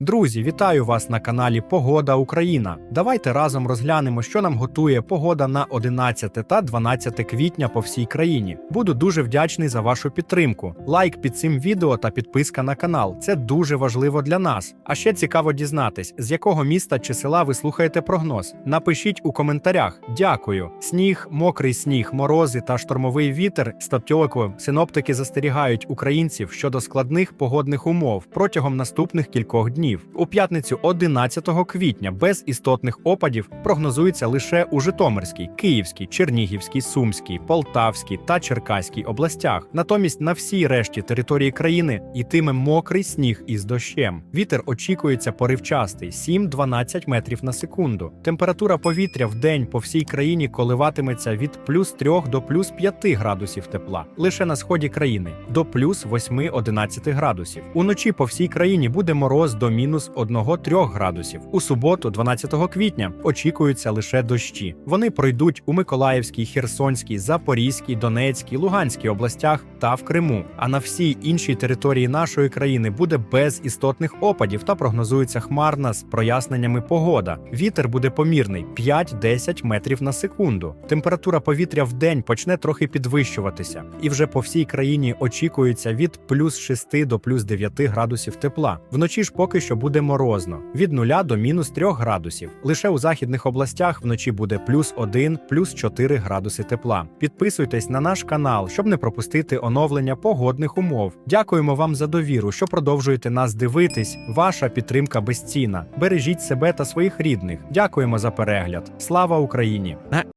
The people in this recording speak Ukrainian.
Друзі, вітаю вас на каналі Погода Україна. Давайте разом розглянемо, що нам готує погода на 11 та 12 квітня по всій країні. Буду дуже вдячний за вашу підтримку. Лайк під цим відео та підписка на канал. Це дуже важливо для нас. А ще цікаво дізнатись, з якого міста чи села ви слухаєте прогноз. Напишіть у коментарях. Дякую. Сніг, мокрий сніг, морози та штормовий вітер. Стаптьоко синоптики застерігають українців щодо складних погодних умов протягом наступних кількох днів. У п'ятницю 11 квітня без істотних опадів прогнозується лише у Житомирській, Київській, Чернігівській, Сумській, Полтавській та Черкаській областях. Натомість на всій решті території країни йтиме мокрий сніг із дощем. Вітер очікується поривчастий 7-12 метрів на секунду. Температура повітря в день по всій країні коливатиметься від плюс 3 до плюс 5 градусів тепла. Лише на сході країни до плюс 8-11 градусів. Уночі по всій країні буде мороз до мінус 1-3 градусів. У суботу, 12 квітня, очікуються лише дощі. Вони пройдуть у Миколаївській, Херсонській, Запорізькій, Донецькій, Луганській областях та в Криму. А на всій іншій території нашої країни буде без істотних опадів та прогнозується хмарна з проясненнями погода. Вітер буде помірний 5-10 метрів на секунду. Температура повітря в день почне трохи підвищуватися, і вже по всій країні очікується від плюс 6 до плюс 9 градусів тепла. Вночі ж поки що буде морозно від 0 до мінус 3 градусів. Лише у західних областях вночі буде плюс 1, плюс 4 градуси тепла. Підписуйтесь на наш канал, щоб не пропустити оновлення погодних умов. Дякуємо вам за довіру, що продовжуєте нас дивитись. Ваша підтримка безцінна. Бережіть себе та своїх рідних. Дякуємо за перегляд. Слава Україні!